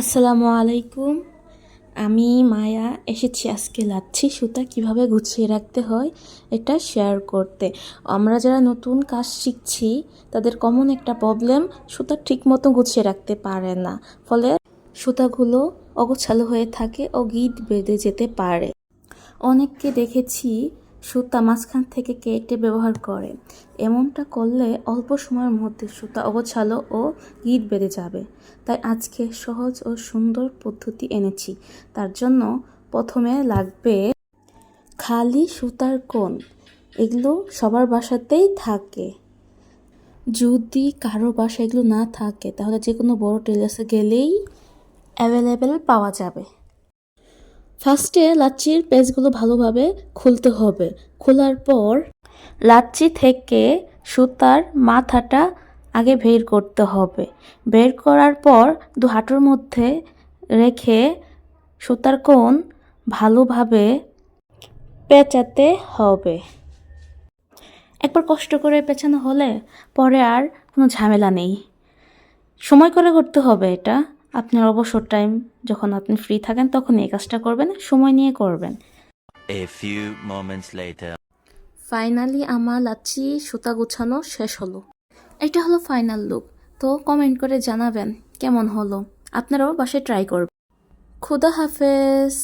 আসসালামু আলাইকুম। আমি মায়া এসেছি আজকে লাচ্ছি সুতা কীভাবে গুছিয়ে রাখতে হয় এটা শেয়ার করতে। আমরা যারা নতুন কাজ শিখছি, তাদের কমন একটা প্রবলেম সুতা ঠিক মতো গুছিয়ে রাখতে পারে না। ফলে সুতাগুলো অগোছালো হয়ে থাকে ও গিট বেঁধে যেতে পারে। অনেককে দেখেছি সুতা মাঝখান থেকে কেটে ব্যবহার করে। এমনটা করলে অল্প সময়ের মধ্যে সুতা অগোছালো ও গিট বেড়ে যাবে। তাই আজকে সহজ ও সুন্দর পদ্ধতি এনেছি। তার জন্য প্রথমে লাগবে খালি সুতার কোণ। এগুলো সবার বাসাতেই থাকে। যদি কারও বাসা এগুলো না থাকে, তাহলে যে কোনো বড় টেলার্সে গেলেই অ্যাভেলেবেল পাওয়া যাবে। ফার্স্টে লাচ্চির পেজগুলো ভালোভাবে খুলতে হবে। খোলার পর লাচ্ছি থেকে সুতার মাথাটা আগে বের করতে হবে। বের করার পর দু হাঁটুর মধ্যে রেখে সুতার কোণ ভালোভাবে পেঁচাতে হবে। একবার কষ্ট করে পেঁচানো হলে পরে আর কোনো ঝামেলা নেই। সময় করে করতে হবে এটা। আপনার অবসর টাইম যখন আপনি ফ্রি থাকেন তখন এই কাজটা করবেন সময় নিয়ে করবেন। A few moments later. Finally আমার লাচ্ছি সুতা গুছানো শেষ হলো। এটা হলো ফাইনাল লুক তো কমেন্ট করে জানাবেন কেমন হলো? আপনারাও বাসায় ট্রাই করবেন। খুদা হাফেজ।